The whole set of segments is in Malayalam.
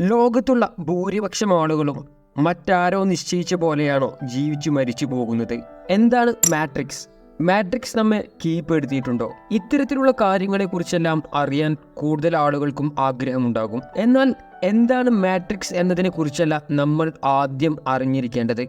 ലോകത്തുള്ള ഭൂരിപക്ഷം ആളുകളും മറ്റാരോ നിശ്ചയിച്ച പോലെയാണോ ജീവിച്ചു മരിച്ചു പോകുന്നത്. എന്താണ് മാട്രിക്സ്? മാട്രിക്സ് നമ്മെ കീഴ്പ്പെടുത്തിയിട്ടുണ്ടോ? ഇത്തരത്തിലുള്ള കാര്യങ്ങളെക്കുറിച്ചെല്ലാം അറിയാൻ കൂടുതൽ ആളുകൾക്കും ആഗ്രഹമുണ്ടാകും. എന്നാൽ എന്താണ് മാട്രിക്സ് എന്നതിനെ കുറിച്ചല്ല നമ്മൾ ആദ്യം അറിഞ്ഞിരിക്കേണ്ടത്.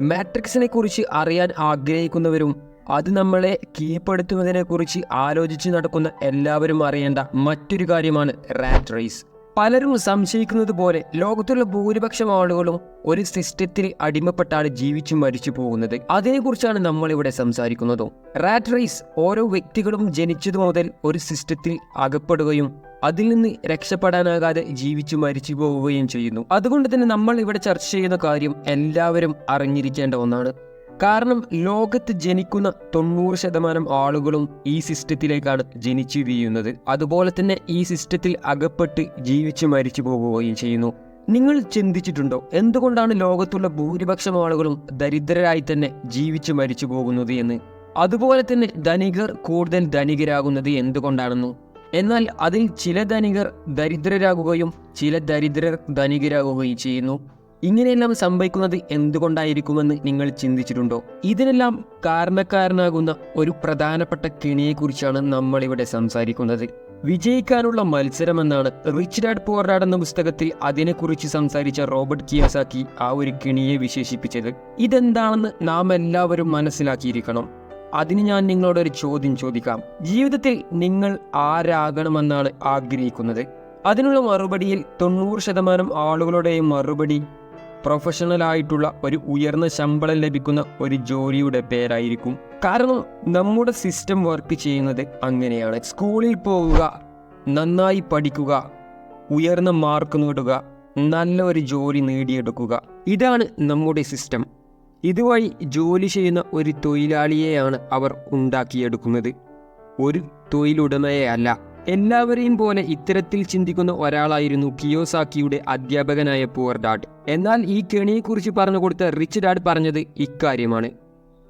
മാട്രിക്സിനെ കുറിച്ച് അറിയാൻ ആഗ്രഹിക്കുന്നവരും അത് നമ്മളെ കീഴ്പ്പെടുത്തുന്നതിനെക്കുറിച്ച് ആലോചിച്ച് നടക്കുന്ന എല്ലാവരും അറിയേണ്ട മറ്റൊരു കാര്യമാണ് റാറ്റ് റേസ്. പലരും സംശയിക്കുന്നത് പോലെ ലോകത്തുള്ള ഭൂരിപക്ഷം ആളുകളും ഒരു സിസ്റ്റത്തിൽ അടിമപ്പെട്ടാണ് ജീവിച്ചു മരിച്ചു പോകുന്നത്. അതിനെക്കുറിച്ചാണ് നമ്മൾ ഇവിടെ സംസാരിക്കുന്നതും. റാറ്റ് റേസ് ഓരോ വ്യക്തികളും ജനിച്ചതു മുതൽ ഒരു സിസ്റ്റത്തിൽ അകപ്പെടുകയും അതിൽ നിന്ന് രക്ഷപ്പെടാനാകാതെ ജീവിച്ചു മരിച്ചു പോവുകയും ചെയ്യുന്നു. അതുകൊണ്ട് തന്നെ നമ്മൾ ഇവിടെ ചർച്ച ചെയ്യുന്ന കാര്യം എല്ലാവരും അറിഞ്ഞിരിക്കേണ്ട ഒന്നാണ്. കാരണം ലോകത്ത് ജനിക്കുന്ന തൊണ്ണൂറ് ശതമാനം ആളുകളും ഈ സിസ്റ്റത്തിലേക്കാണ് ജനിച്ചു വീഴുന്നത് അതുപോലെ തന്നെ ഈ സിസ്റ്റത്തിൽ അകപ്പെട്ട് ജീവിച്ച് മരിച്ചു പോവുകയും ചെയ്യുന്നു. നിങ്ങൾ ചിന്തിച്ചിട്ടുണ്ടോ? എന്തുകൊണ്ടാണ് ലോകത്തുള്ള ഭൂരിപക്ഷം ആളുകളും ദരിദ്രരായി തന്നെ ജീവിച്ചു മരിച്ചു പോകുന്നത് എന്ന്? അതുപോലെ തന്നെ ധനികർ കൂടുതൽ ധനികരാകുന്നത് എന്തുകൊണ്ടാണെന്നു? എന്നാൽ അതിൽ ചില ധനികർ ദരിദ്രരാകുകയും ചില ദരിദ്രർ ധനികരാകുകയും ചെയ്യുന്നു. ഇങ്ങനെയെല്ലാം സംഭവിക്കുന്നത് എന്തുകൊണ്ടായിരിക്കുമെന്ന് നിങ്ങൾ ചിന്തിച്ചിട്ടുണ്ടോ? ഇതിനെല്ലാം കാരണക്കാരനാകുന്ന ഒരു പ്രധാനപ്പെട്ട കെണിയെക്കുറിച്ചാണ് നമ്മളിവിടെ സംസാരിക്കുന്നത്. വിജയിക്കാനുള്ള മത്സരമെന്നാണ് റിച്ച് ഡാഡ് എന്ന പുസ്തകത്തിൽ അതിനെക്കുറിച്ച് സംസാരിച്ച റോബർട്ട് കിയോസാക്കി ആ ഒരു കിണിയെ വിശേഷിപ്പിച്ചത്. ഇതെന്താണെന്ന് നാം എല്ലാവരും മനസ്സിലാക്കിയിരിക്കണം. അതിന് ഞാൻ നിങ്ങളോട് ഒരു ചോദ്യം ചോദിക്കാം. ജീവിതത്തിൽ നിങ്ങൾ ആരാകണമെന്നാണ് ആഗ്രഹിക്കുന്നത്? അതിനുള്ള മറുപടിയിൽ തൊണ്ണൂറ് ശതമാനം ആളുകളുടെയും മറുപടി പ്രൊഫഷണൽ ആയിട്ടുള്ള ഒരു ഉയർന്ന ശമ്പളം ലഭിക്കുന്ന ഒരു ജോലിയുടെ പേരായിരിക്കും. കാരണം നമ്മുടെ സിസ്റ്റം വർക്ക് ചെയ്യുന്നത് അങ്ങനെയാണ്. സ്കൂളിൽ പോവുക നന്നായി പഠിക്കുക ഉയർന്ന മാർക്ക് നേടുക നല്ല ഒരു ജോലി നേടിയെടുക്കുക. ഇതാണ് നമ്മുടെ സിസ്റ്റം ഇതുവഴി ജോലി ചെയ്യുന്ന ഒരു തൊഴിലാളിയെയാണ് അവർ ഉണ്ടാക്കിയെടുക്കുന്നത്. ഒരു തൊഴിലുടമയെ അല്ല. എല്ലാവരെയും പോലെ ഇത്തരത്തിൽ ചിന്തിക്കുന്ന ഒരാളായിരുന്നു കിയോസാക്കിയുടെ അധ്യാപകനായ പുവർ ഡാഡ്. എന്നാൽ ഈ കെണിയെക്കുറിച്ച് പറഞ്ഞു കൊടുത്ത റിച്ച് ഡാഡ് പറഞ്ഞത് ഇക്കാര്യമാണ്.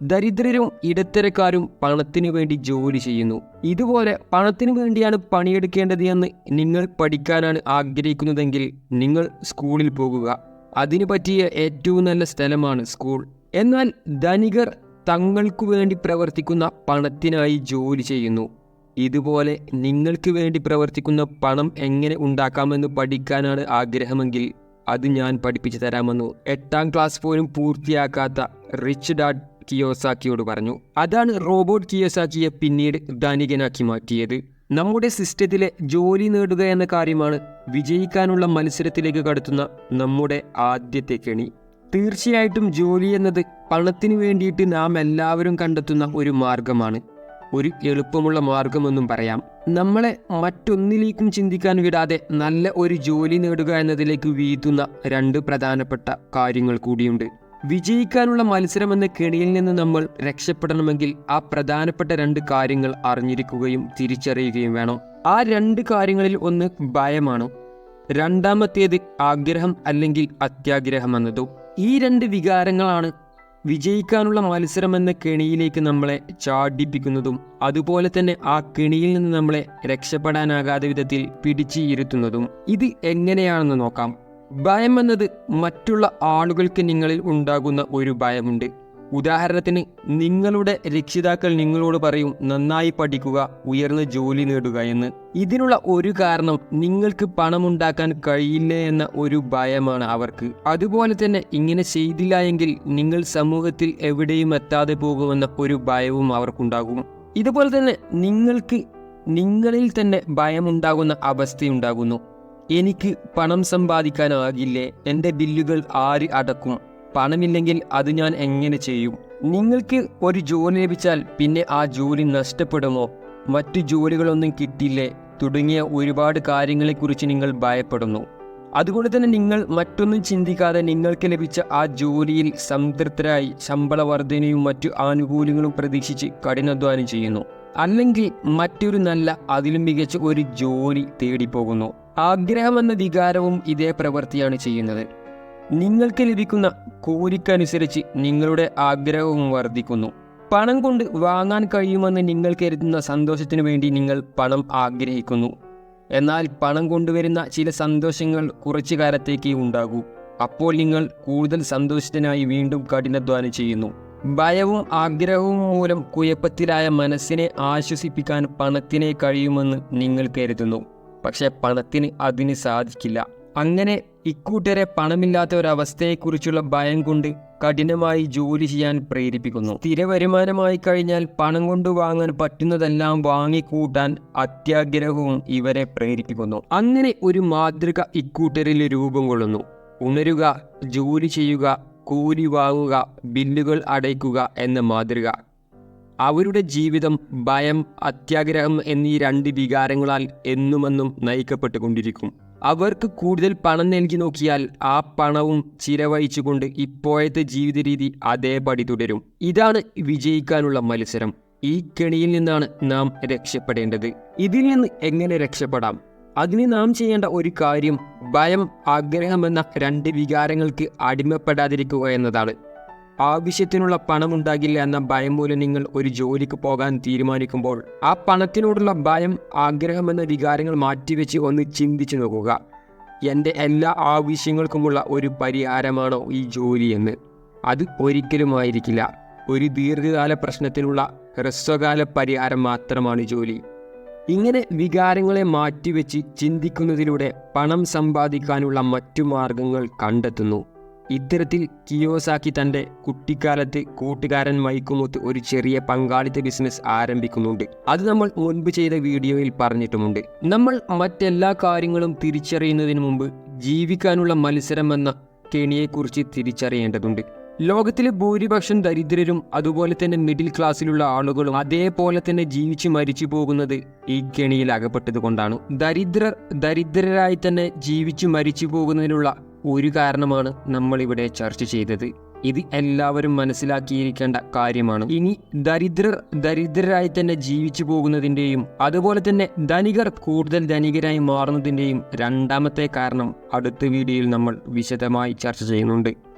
ദരിദ്രരും ഇടത്തരക്കാരും പണത്തിനു വേണ്ടി ജോലി ചെയ്യുന്നു. ഇതുപോലെ പണത്തിനു വേണ്ടിയാണ് പണിയെടുക്കേണ്ടത് എന്ന് നിങ്ങൾ പഠിക്കാനാണ് ആഗ്രഹിക്കുന്നതെങ്കിൽ നിങ്ങൾ സ്കൂളിൽ പോകുക. അതിനു പറ്റിയ ഏറ്റവും നല്ല സ്ഥലമാണ് സ്കൂൾ. എന്നാൽ ധനികർ തങ്ങൾക്കു വേണ്ടി പ്രവർത്തിക്കുന്ന പണത്തിനായി ജോലി ചെയ്യുന്നു. ഇതുപോലെ നിങ്ങൾക്ക് വേണ്ടി പ്രവർത്തിക്കുന്ന പണം എങ്ങനെ ഉണ്ടാക്കാമെന്ന് പഠിക്കാനാണ് ആഗ്രഹമെങ്കിൽ അത് ഞാൻ പഠിപ്പിച്ചു തരാമെന്നു എട്ടാം ക്ലാസ് പോലും പൂർത്തിയാക്കാത്ത റിച്ച് ഡാഡ് കിയോസാക്കിയോട് പറഞ്ഞു. അതാണ് റോബോട്ട് കിയോസാക്കിയെ പിന്നീട് ധനികനാക്കി മാറ്റിയത്. നമ്മുടെ സിസ്റ്റത്തിലെ ജോലി നേടുക എന്ന കാര്യമാണ് വിജയിക്കാനുള്ള മത്സരത്തിലേക്ക് കടത്തുന്ന നമ്മുടെ ആദ്യത്തെ കെണി. തീർച്ചയായിട്ടും ജോലി എന്നത് പണത്തിന് വേണ്ടിയിട്ട് നാം എല്ലാവരും കണ്ടെത്തുന്ന ഒരു മാർഗമാണ്. ഒരു എളുപ്പമുള്ള മാർഗമെന്നും പറയാം. നമ്മളെ മറ്റൊന്നിലേക്കും ചിന്തിക്കാൻ വിടാതെ നല്ല ഒരു ജോലി നേടുക എന്നതിലേക്ക് വീഴ്ത്തുന്ന രണ്ട് പ്രധാനപ്പെട്ട കാര്യങ്ങൾ കൂടിയുണ്ട്. വിജയിക്കാനുള്ള മത്സരം എന്ന കെണിയിൽ നിന്ന് നമ്മൾ രക്ഷപ്പെടണമെങ്കിൽ ആ പ്രധാനപ്പെട്ട രണ്ട് കാര്യങ്ങൾ അറിഞ്ഞിരിക്കുകയും തിരിച്ചറിയുകയും വേണം. ആ രണ്ട് കാര്യങ്ങളിൽ ഒന്ന് ഭയമാണ്. രണ്ടാമത്തേത് ആഗ്രഹം അല്ലെങ്കിൽ അത്യാഗ്രഹം എന്നതും. ഈ രണ്ട് വികാരങ്ങളാണ് വിജയിക്കാനുള്ള മത്സരം എന്ന കെണിയിലേക്ക് നമ്മളെ ചാടിപ്പിക്കുന്നതും അതുപോലെ തന്നെ ആ കെണിയിൽ നിന്ന് നമ്മളെ രക്ഷപ്പെടാനാകാത്ത വിധത്തിൽ പിടിച്ചു ഇരുത്തുന്നതും ഇത് എങ്ങനെയാണെന്ന് നോക്കാം. ഭയം എന്നത് മറ്റുള്ള ആളുകൾക്ക് നിങ്ങളിൽ ഉണ്ടാകുന്ന ഒരു ഭയമുണ്ട്. ഉദാഹരണത്തിന് നിങ്ങളുടെ രക്ഷിതാക്കൾ നിങ്ങളോട് പറയും നന്നായി പഠിക്കുക ഉയർന്ന ജോലി നേടുക എന്ന്. ഇതിനുള്ള ഒരു കാരണം നിങ്ങൾക്ക് പണമുണ്ടാക്കാൻ കഴിയില്ല എന്ന ഒരു ഭയമാണ് അവർക്ക്. അതുപോലെ തന്നെ ഇങ്ങനെ ചെയ്തില്ല എങ്കിൽ നിങ്ങൾ സമൂഹത്തിൽ എവിടെയും എത്താതെ പോകുമെന്ന ഒരു ഭയവും അവർക്കുണ്ടാകും. ഇതുപോലെ തന്നെ നിങ്ങൾക്ക് നിങ്ങളിൽ തന്നെ ഭയമുണ്ടാകുന്ന അവസ്ഥയുണ്ടാകുന്നു. എനിക്ക് പണം സമ്പാദിക്കാനാകില്ലേ എന്റെ ബില്ലുകൾ ആര് അടക്കും? പണമില്ലെങ്കിൽ അത് ഞാൻ എങ്ങനെ ചെയ്യും? നിങ്ങൾക്ക് ഒരു ജോലി ലഭിച്ചാൽ പിന്നെ ആ ജോലി നഷ്ടപ്പെടുമോ? മറ്റു ജോലികളൊന്നും കിട്ടില്ലേ തുടങ്ങിയ ഒരുപാട് കാര്യങ്ങളെക്കുറിച്ച് നിങ്ങൾ ഭയപ്പെടുന്നു. അതുകൊണ്ട് തന്നെ നിങ്ങൾ മറ്റൊന്നും ചിന്തിക്കാതെ നിങ്ങൾക്ക് ലഭിച്ച ആ ജോലിയിൽ സംതൃപ്തരായി ശമ്പള വർധനയും മറ്റു ആനുകൂല്യങ്ങളും പ്രതീക്ഷിച്ച് കഠിനാധ്വാനം ചെയ്യുന്നു. അല്ലെങ്കിൽ മറ്റൊരു നല്ല അതിലും മികച്ച ഒരു ജോലി തേടിപ്പോകുന്നു. ആഗ്രഹമെന്ന വികാരവും ഇതേ പ്രവൃത്തിയാണ് ചെയ്യുന്നത്. നിങ്ങൾക്ക് ലഭിക്കുന്ന കൂലിക്കനുസരിച്ച് നിങ്ങളുടെ ആഗ്രഹവും വർദ്ധിക്കുന്നു. പണം കൊണ്ട് വാങ്ങാൻ കഴിയുമെന്ന് നിങ്ങൾ കരുതുന്ന സന്തോഷത്തിന് വേണ്ടി നിങ്ങൾ പണം ആഗ്രഹിക്കുന്നു. എന്നാൽ പണം കൊണ്ടുവരുന്ന ചില സന്തോഷങ്ങൾ കുറച്ചു കാലത്തേക്ക് ഉണ്ടാകൂ. അപ്പോൾ നിങ്ങൾ കൂടുതൽ സന്തോഷത്തിനായി വീണ്ടും കഠിനാധ്വാനം ചെയ്യുന്നു. ഭയവും ആഗ്രഹവും മൂലം കുഴപ്പത്തിലായ മനസ്സിനെ ആശ്വസിപ്പിക്കാൻ പണത്തിനെ കഴിയുമെന്ന് നിങ്ങൾ കരുതുന്നു. പക്ഷെ പണത്തിന് അതിന് സാധിക്കില്ല. അങ്ങനെ ഇക്കൂട്ടരെ പണമില്ലാത്ത ഒരവസ്ഥയെക്കുറിച്ചുള്ള ഭയം കൊണ്ട് കഠിനമായി ജോലി ചെയ്യാൻ പ്രേരിപ്പിക്കുന്നു. സ്ഥിര വരുമാനമായി കഴിഞ്ഞാൽ പണം കൊണ്ട് വാങ്ങാൻ പറ്റുന്നതെല്ലാം വാങ്ങിക്കൂട്ടാൻ അത്യാഗ്രഹവും ഇവരെ പ്രേരിപ്പിക്കുന്നു. അങ്ങനെ ഒരു മാതൃക ഇക്കൂട്ടരിൽ രൂപം കൊള്ളുന്നു. ഉണരുക ജോലി ചെയ്യുക കൂലി വാങ്ങുക ബില്ലുകൾ അടയ്ക്കുക എന്ന മാതൃക. അവരുടെ ജീവിതം ഭയം അത്യാഗ്രഹം എന്നീ രണ്ട് വികാരങ്ങളാൽ എന്നുമെന്നും നയിക്കപ്പെട്ടുകൊണ്ടിരിക്കും. അവർക്ക് കൂടുതൽ പണം നൽകി നോക്കിയാൽ ആ പണവും ചിലവഴിച്ചുകൊണ്ട് ഇപ്പോഴത്തെ ജീവിത രീതി അതേപടി തുടരും. ഇതാണ് വിജയിക്കാനുള്ള മത്സരം. ഈ കെണിയിൽ നിന്നാണ് നാം രക്ഷപ്പെടേണ്ടത്. ഇതിൽ നിന്ന് എങ്ങനെ രക്ഷപ്പെടാം? അതിന് നാം ചെയ്യേണ്ട ഒരു കാര്യം ഭയം ആഗ്രഹം എന്ന രണ്ട് വികാരങ്ങൾക്ക് അടിമപ്പെടാതിരിക്കുക എന്നതാണ്. ആവശ്യത്തിനുള്ള പണമുണ്ടാകില്ല എന്ന ഭയം മൂലം നിങ്ങൾ ഒരു ജോലിക്ക് പോകാൻ തീരുമാനിക്കുമ്പോൾ ആ പണത്തിനോടുള്ള ഭയം ആഗ്രഹം എന്ന വികാരങ്ങൾ മാറ്റിവെച്ച് ഒന്ന് ചിന്തിച്ചു നോക്കുക. എന്റെ എല്ലാ ആവശ്യങ്ങൾക്കുമുള്ള ഒരു പരിഹാരമാണോ ഈ ജോലി എന്ന് അത് ഒരിക്കലും ആയിരിക്കില്ല ഒരു ദീർഘകാല പ്രശ്നത്തിനുള്ള ഹ്രസ്വകാല പരിഹാരം മാത്രമാണ് ജോലി. ഇങ്ങനെ വികാരങ്ങളെ മാറ്റിവെച്ച് ചിന്തിക്കുന്നതിലൂടെ പണം സമ്പാദിക്കാനുള്ള മറ്റു മാർഗങ്ങൾ കണ്ടെത്തുന്നു. ഇത്തരത്തിൽ കിയോസാക്കി തന്റെ കുട്ടിക്കാലത്ത് കൂട്ടുകാരൻ മൈക്കുമൊത്ത് ഒരു ചെറിയ പങ്കാളിത്ത ബിസിനസ് ആരംഭിക്കുന്നുണ്ട്. അത് നമ്മൾ മുൻപ് ചെയ്ത വീഡിയോയിൽ പറഞ്ഞിട്ടുമുണ്ട്. നമ്മൾ മറ്റെല്ലാ കാര്യങ്ങളും തിരിച്ചറിയുന്നതിന് മുമ്പ് ജീവിക്കാനുള്ള മത്സരം എന്ന കെണിയെക്കുറിച്ച് തിരിച്ചറിയേണ്ടതുണ്ട്. ലോകത്തിലെ ഭൂരിപക്ഷം ദരിദ്രരും അതുപോലെ തന്നെ മിഡിൽ ക്ലാസ്സിലുള്ള ആളുകളും അതേപോലെ തന്നെ ജീവിച്ചു മരിച്ചു പോകുന്നത് ഈ കെണിയിൽ അകപ്പെട്ടത് കൊണ്ടാണ് ദരിദ്രർ ദരിദ്രരായി തന്നെ ജീവിച്ചു മരിച്ചു പോകുന്നതിനുള്ള ഒരു കാരണമാണ് നമ്മൾ ഇവിടെ ചർച്ച ചെയ്തത്. ഇത് എല്ലാവരും മനസ്സിലാക്കിയിരിക്കേണ്ട കാര്യമാണ്. ഇനി ദരിദ്രർ ദരിദ്രരായി തന്നെ ജീവിച്ചു പോകുന്നതിന്റെയും അതുപോലെ തന്നെ ധനികർ കൂടുതൽ ധനികരായി മാറുന്നതിന്റെയും രണ്ടാമത്തെ കാരണം അടുത്ത വീഡിയോയിൽ നമ്മൾ വിശദമായി ചർച്ച ചെയ്യുന്നുണ്ട്.